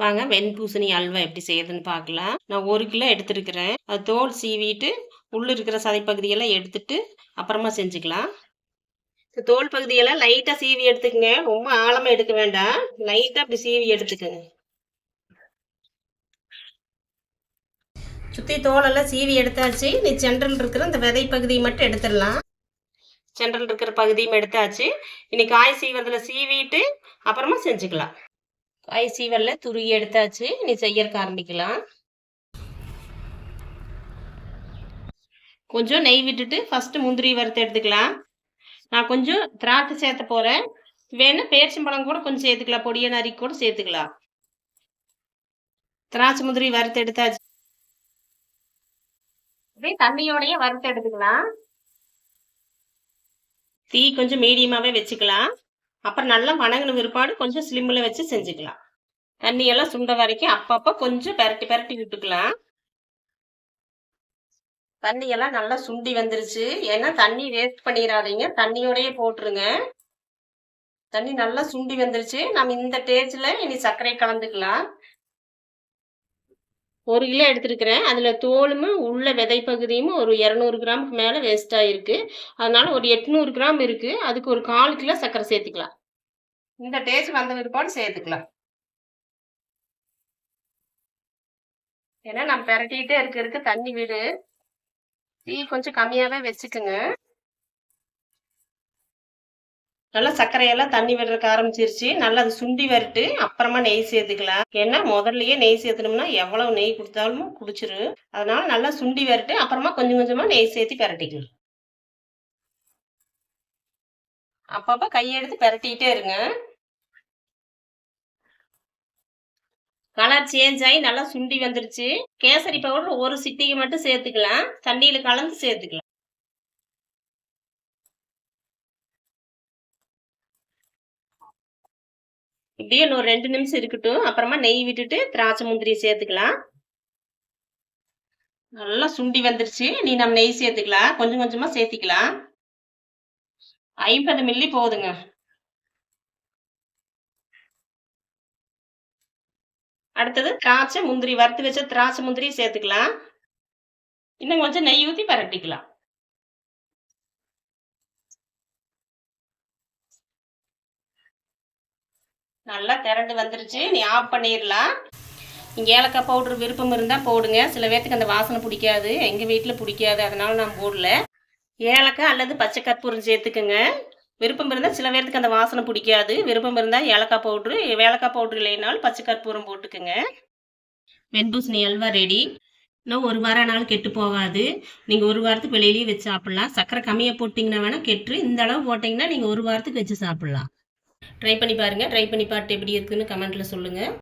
வாங்க வெண்பூசணி அல்வா எப்படி செய்யுதுன்னு பார்க்கலாம். நான் ஒரு கிலோ எடுத்துருக்கிறேன். அது தோல் சீவிட்டு உள்ளு இருக்கிற சதைப்பகுதியெல்லாம் எடுத்துட்டு அப்புறமா செஞ்சுக்கலாம். இந்த தோல் பகுதியெல்லாம் லைட்டாக சீவி எடுத்துக்கங்க. ரொம்ப ஆழமாக எடுக்க வேண்டாம். லைட்டாக அப்படி சீவி எடுத்துக்கோங்க. சுற்றி தோலெல்லாம் சீவி எடுத்தாச்சு. நீ சென்ட்ரல் இருக்கிற இந்த விதை பகுதியை மட்டும் எடுத்துடலாம். சென்ட்ரல் இருக்கிற பகுதியும் எடுத்தாச்சு. இனி காய் சீவதில் சீவிட்டு அப்புறமா செஞ்சுக்கலாம். சீவல்ல துருகி எடுத்தாச்சு. நீ செய்யறக்கு ஆரம்பிக்கலாம். கொஞ்சம் நெய் விட்டுட்டு ஃபஸ்ட்டு முந்திரி வறுத்து எடுத்துக்கலாம். நான் கொஞ்சம் திராட்சை சேர்த்த போகிறேன் வேணும் பேரிச்சம்பழம் கூட கொஞ்சம் சேர்த்துக்கலாம். பொடியை நறுக்கி கூட சேர்த்துக்கலாம். திராட்சை முந்திரி வறுத்து எடுத்தாச்சு. அப்படியே தண்ணியோடய வறுத்து எடுத்துக்கலாம். தீ கொஞ்சம் மீடியமாகவே வச்சுக்கலாம். அப்புறம் நல்லா வணங்கின விற்பாடு கொஞ்சம் ஸ்லிம்மில் வச்சு செஞ்சுக்கலாம். தண்ணியெல்லாம் சுண்ட வரைக்கும் அப்பப்போ கொஞ்சம் பெரட்டி பெரட்டி விட்டுக்கலாம். தண்ணியெல்லாம் நல்லா சுண்டி வந்துருச்சு. ஏன்னா தண்ணி வேஸ்ட் பண்ணிடாதீங்க. தண்ணியோடயே போட்டுருங்க. தண்ணி நல்லா சுண்டி வந்துருச்சு. நம்ம இந்த டேஜில் இனி சர்க்கரை கலந்துக்கலாம். ஒரு கிலோ எடுத்துருக்கிறேன். அதில் தோலும் உள்ள விதைப்பகுதியும் ஒரு இரநூறு கிராமுக்கு மேலே வேஸ்ட்டாக இருக்குது அதனால் ஒரு எட்நூறு கிராம் இருக்குது அதுக்கு ஒரு கால் கிலோ சர்க்கரை சேர்த்துக்கலாம். இந்த டேஸ்ட் வந்த விற்பாடு சேர்த்துக்கலாம். ஏன்னா நம்ம பெரட்டிகிட்டே இருக்கிறதுக்கு தண்ணி வீடு. டீ கொஞ்சம் கம்மியாகவே வச்சுக்கோங்க. நல்லா சர்க்கரையெல்லாம் தண்ணி விடுறதுக்கு ஆரம்பிச்சிருச்சு. நல்லா அது சுண்டி வரட்டு அப்புறமா நெய் சேர்த்துக்கலாம். ஏன்னா முதல்லயே நெய் சேர்த்தணும்னா எவ்வளவு நெய் கொடுத்தாலும் குடிச்சிரு அதனால நல்லா சுண்டி வரட்டு அப்புறமா கொஞ்சம் கொஞ்சமா நெய் சேர்த்து பெரட்டிக்கலாம். அப்பப்ப கையெடுத்து பரட்டிக்கிட்டே இருங்க. கலர் சேஞ்ச் ஆகி நல்லா சுண்டி வந்துருச்சு. கேசரி பவுடர் ஒரு சிட்டிக்கு மட்டும் சேர்த்துக்கலாம். தண்ணியில கலந்து சேர்த்துக்கலாம். இப்படியே இன்னொரு ரெண்டு நிமிஷம் இருக்கட்டும். அப்புறமா நெய் விட்டுட்டு திராட்சை முந்திரி சேர்த்துக்கலாம். நல்லா சுண்டி வந்துருச்சு. நீ நம்ம நெய் சேர்த்துக்கலாம். கொஞ்சம் கொஞ்சமா சேர்த்துக்கலாம். ஐம்பது மில்லி போதுங்க. அடுத்தது திராட்சை முந்திரி வறுத்து வச்ச திராட்சை முந்திரி சேர்த்துக்கலாம். இன்னும் கொஞ்சம் நெய் ஊற்றி பரட்டிக்கலாம். நல்லா திரண்டு வந்துருச்சு. நீ ஆஃப் பண்ணிடலாம் இங்கே ஏலக்காய் பவுட்ரு விருப்பம் இருந்தால் போடுங்க. சில பேர்த்துக்கு அந்த வாசனை பிடிக்காது. எங்கள் வீட்டில் பிடிக்காது. அதனால நான் போடல. ஏலக்காய் அல்லது பச்சை கற்பூரம் சேர்த்துக்குங்க. விருப்பம் இருந்தால் சில பேர்த்துக்கு அந்த வாசனை பிடிக்காது. விருப்பம் இருந்தால் ஏலக்காய் பவுட்ரு ஏலக்காய் பவுட்ரு இல்லைனாலும் பச்சை கற்பூரம் போட்டுக்குங்க. வெண்பூசணி அல்வா ரெடி இன்னும் ஒரு வாரம் நாள் கெட்டு போகாது. நீங்கள் ஒரு வாரத்துக்கு வெளியிலேயே வச்சு சாப்பிட்லாம். சக்கரை கம்மியாக போட்டிங்கன்னா வேணால் கெட்டு இந்த அளவு போட்டிங்கன்னா நீங்கள் ஒரு வாரத்துக்கு வச்சு சாப்பிட்லாம். ட்ரை பண்ணி பாருங்கள் ட்ரை பண்ணி பார்த்து எப்படி இருக்குன்னு கமெண்ட்டில் சொல்லுங்கள்